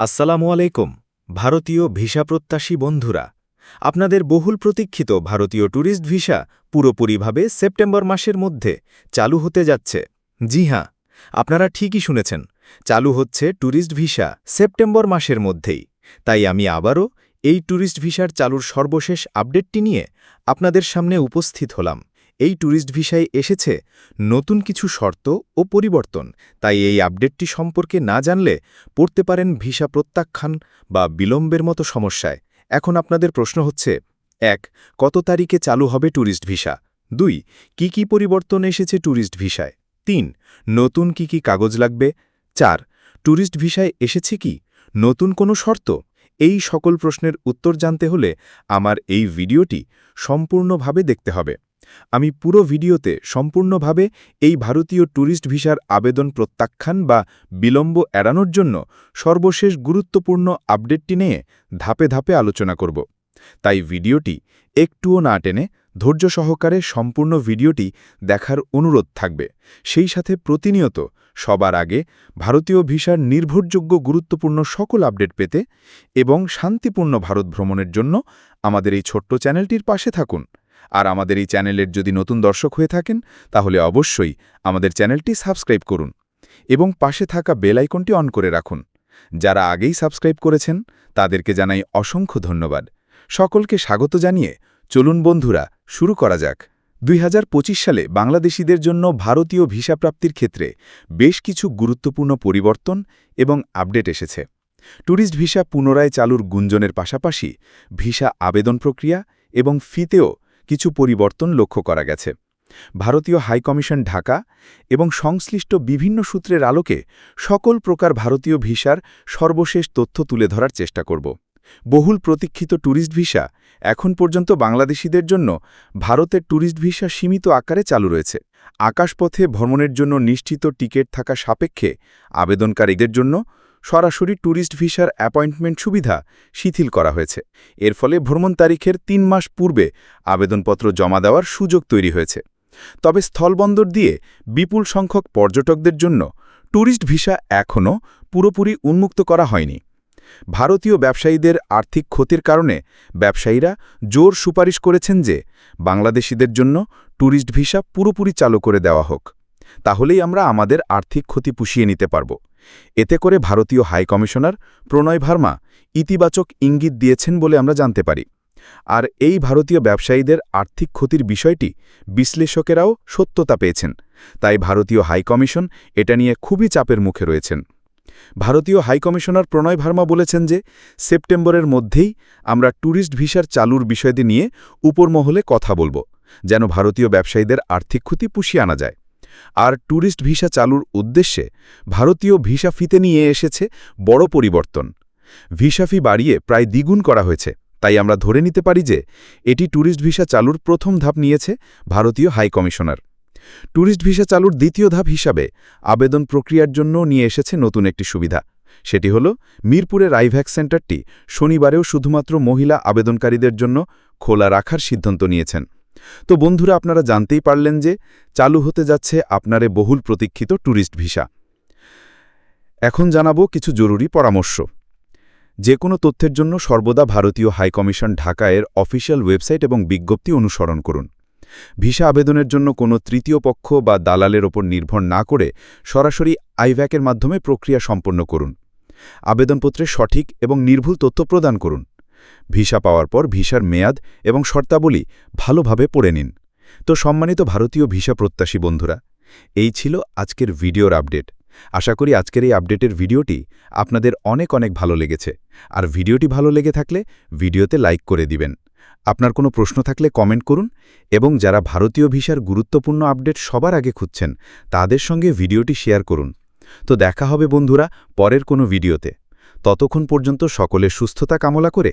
আসসালামু আলাইকুম, ভারতীয় ভিসা প্রত্যাশী বন্ধুরা। আপনাদের বহুল প্রতীক্ষিত ভারতীয় ট্যুরিস্ট ভিসা পুরোপুরিভাবে সেপ্টেম্বর মাসের মধ্যে চালু হতে যাচ্ছে। জি হ্যাঁ আপনারা ঠিকই শুনেছেন, চালু হচ্ছে ট্যুরিস্ট ভিসা সেপ্টেম্বর মাসের মধ্যেই। তাই আমি আবারও এই ট্যুরিস্ট ভিসার চালুর সর্বশেষ আপডেটটি নিয়ে আপনাদের সামনে উপস্থিত হলাম। এই ট্যুরিস্ট ভিসায় এসেছে নতুন কিছু শর্ত ও পরিবর্তন। তাই এই আপডেটটি সম্পর্কে না জানলে পড়তে পারেন ভিসা প্রত্যাখ্যান বা বিলম্বের মতো সমস্যায়। এখন আপনাদের প্রশ্ন হচ্ছে, এক, কত তারিখে চালু হবে ট্যুরিস্ট ভিসা? দুই, কি কি পরিবর্তন এসেছে ট্যুরিস্ট ভিসায়? তিন, নতুন কি কি কাগজ লাগবে? চার ট্যুরিস্ট ভিসায় এসেছে কি? নতুন কোনো শর্ত? এই সকল প্রশ্নের উত্তর জানতে হলে আমার এই ভিডিওটি সম্পূর্ণভাবে দেখতে হবে। আমি পুরো ভিডিওতে সম্পূর্ণভাবে এই ভারতীয় ট্যুরিস্ট ভিসার আবেদন প্রত্যাখ্যান বা বিলম্ব এড়ানোর জন্য সর্বশেষ গুরুত্বপূর্ণ আপডেটটি নিয়ে ধাপে ধাপে আলোচনা করব। তাই ভিডিওটি একটুও না টেনে ধৈর্য সহকারে সম্পূর্ণ ভিডিওটি দেখার অনুরোধ থাকবে। সেই সাথে প্রতিনিয়ত সবার আগে ভারতীয় ভিসার নির্ভরযোগ্য গুরুত্বপূর্ণ সকল আপডেট পেতে এবং শান্তিপূর্ণ ভারত ভ্রমণের জন্য আমাদের এই ছোট্ট চ্যানেলটির পাশে থাকুন। আর আমাদের এই চ্যানেলের যদি নতুন দর্শক হয়ে থাকেন, তাহলে অবশ্যই আমাদের চ্যানেলটি সাবস্ক্রাইব করুন এবং পাশে থাকা বেল আইকনটি অন করে রাখুন। যারা আগেই সাবস্ক্রাইব করেছেন, তাদেরকে জানাই অসংখ্য ধন্যবাদ। সকলকে স্বাগত জানিয়ে চলুন বন্ধুরা, শুরু করা যাক। দুই হাজার পঁচিশ সালে বাংলাদেশিদের জন্য ভারতীয় ভিসা প্রাপ্তির ক্ষেত্রে বেশ কিছু গুরুত্বপূর্ণ পরিবর্তন এবং আপডেট এসেছে। ট্যুরিস্ট ভিসা পুনরায় চালুর গুঞ্জনের পাশাপাশি ভিসা আবেদন প্রক্রিয়া এবং ফিতেও কিছু পরিবর্তন লক্ষ্য করা গেছে। ভারতীয় হাইকমিশন ঢাকা এবং সংশ্লিষ্ট বিভিন্ন সূত্রের আলোকে সকল প্রকার ভারতীয় ভিসার সর্বশেষ তথ্য তুলে ধরার চেষ্টা করব। বহুল প্রতীক্ষিত ট্যুরিস্ট ভিসা এখন পর্যন্ত বাংলাদেশিদের জন্য ভারতের ট্যুরিস্ট ভিসা সীমিত আকারে চালু রয়েছে। আকাশপথে ভ্রমণের জন্য নিশ্চিত টিকিট থাকা সাপেক্ষে আবেদনকারীদের জন্য সরাসরি ট্যুরিস্ট ভিসার অ্যাপয়েন্টমেন্ট সুবিধা শিথিল করা হয়েছে। এর ফলে ভ্রমণ তারিখের তিন মাস পূর্বে আবেদনপত্র জমা দেওয়ার সুযোগ তৈরি হয়েছে। তবে স্থলবন্দর দিয়ে বিপুল সংখ্যক পর্যটকদের জন্য ট্যুরিস্ট ভিসা এখনও পুরোপুরি উন্মুক্ত করা হয়নি। ভারতীয় ব্যবসায়ীদের আর্থিক ক্ষতির কারণে ব্যবসায়ীরা জোর সুপারিশ করেছেন যে বাংলাদেশিদের জন্য ট্যুরিস্ট ভিসা পুরোপুরি চালু করে দেওয়া হোক। তাহলেই আমরা আমাদের আর্থিক ক্ষতি পুষিয়ে নিতে পারব। এতে করে ভারতীয় হাই কমিশনার প্রণয় ভার্মা ইতিবাচক ইঙ্গিত দিয়েছেন বলে আমরা জানতে পারি। আর এই ভারতীয় ব্যবসায়ীদের আর্থিক ক্ষতির বিষয়টি বিশ্লেষকেরাও সত্যতা পেয়েছেন। তাই ভারতীয় হাইকমিশন এটা নিয়ে খুবই চাপের মুখে রয়েছেন। ভারতীয় হাইকমিশনার প্রণয় ভার্মা বলেছেন যে, সেপ্টেম্বরের মধ্যেই আমরা ট্যুরিস্ট ভিসার চালুর বিষয়টি নিয়ে উপরমহলে কথা বলব, যেন ভারতীয় ব্যবসায়ীদের আর্থিক ক্ষতি পুষিয়ে আনা যায়। আর ট্যুরিস্ট ভিসা চালুর উদ্দেশ্যে ভারতীয় ভিসা ফিতে নিয়ে এসেছে বড় পরিবর্তন। ভিসা ফি বাড়িয়ে প্রায় দ্বিগুণ করা হয়েছে। তাই আমরা ধরে নিতে পারি যে এটি ট্যুরিস্ট ভিসা চালুর প্রথম ধাপ নিয়েছে ভারতীয় হাই কমিশনার। ট্যুরিস্ট ভিসা চালুর দ্বিতীয় ধাপ হিসাবে আবেদন প্রক্রিয়ার জন্য নিয়ে এসেছে নতুন একটি সুবিধা। সেটি হল মিরপুরের আইভ্যাক সেন্টারটি শনিবারেও শুধুমাত্র মহিলা আবেদনকারীদের জন্য খোলা রাখার সিদ্ধান্ত নিয়েছেন। তো বন্ধুরা, আপনারা জানতেই পারলেন যে চালু হতে যাচ্ছে আপনারে বহুল প্রতীক্ষিত ট্যুরিস্ট ভিসা। এখন জানাব কিছু জরুরি পরামর্শ। যে কোনো তথ্যের জন্য সর্বদা ভারতীয় হাইকমিশন ঢাকা এর অফিসিয়াল ওয়েবসাইট এবং বিজ্ঞপ্তি অনুসরণ করুন। ভিসা আবেদনের জন্য কোনো তৃতীয় পক্ষ বা দালালের ওপর নির্ভর না করে সরাসরি আইভ্যাকের মাধ্যমে প্রক্রিয়া সম্পন্ন করুন। আবেদনপত্রে সঠিক এবং নির্ভুল তথ্য প্রদান করুন। ভিসা পাওয়ার পর ভিসার মেয়াদ এবং শর্তাবলী ভালোভাবে পড়ে নিন। তো সম্মানিত ভারতীয় ভিসা প্রত্যাশী বন্ধুরা, এই ছিল আজকের ভিডিওর আপডেট। আশা করি আজকের এই আপডেটের ভিডিওটি আপনাদের অনেক অনেক ভালো লেগেছে। আর ভিডিওটি ভালো লেগে থাকলে ভিডিওতে লাইক করে দিবেন। আপনার কোনো প্রশ্ন থাকলে কমেন্ট করুন এবং যারা ভারতীয় ভিসার গুরুত্বপূর্ণ আপডেট সবার আগে খুঁজছেন, তাদের সঙ্গে ভিডিওটি শেয়ার করুন। তো দেখা হবে বন্ধুরা পরের কোনো ভিডিওতে। ততক্ষণ পর্যন্ত সকলে সুস্থতা কামলা করে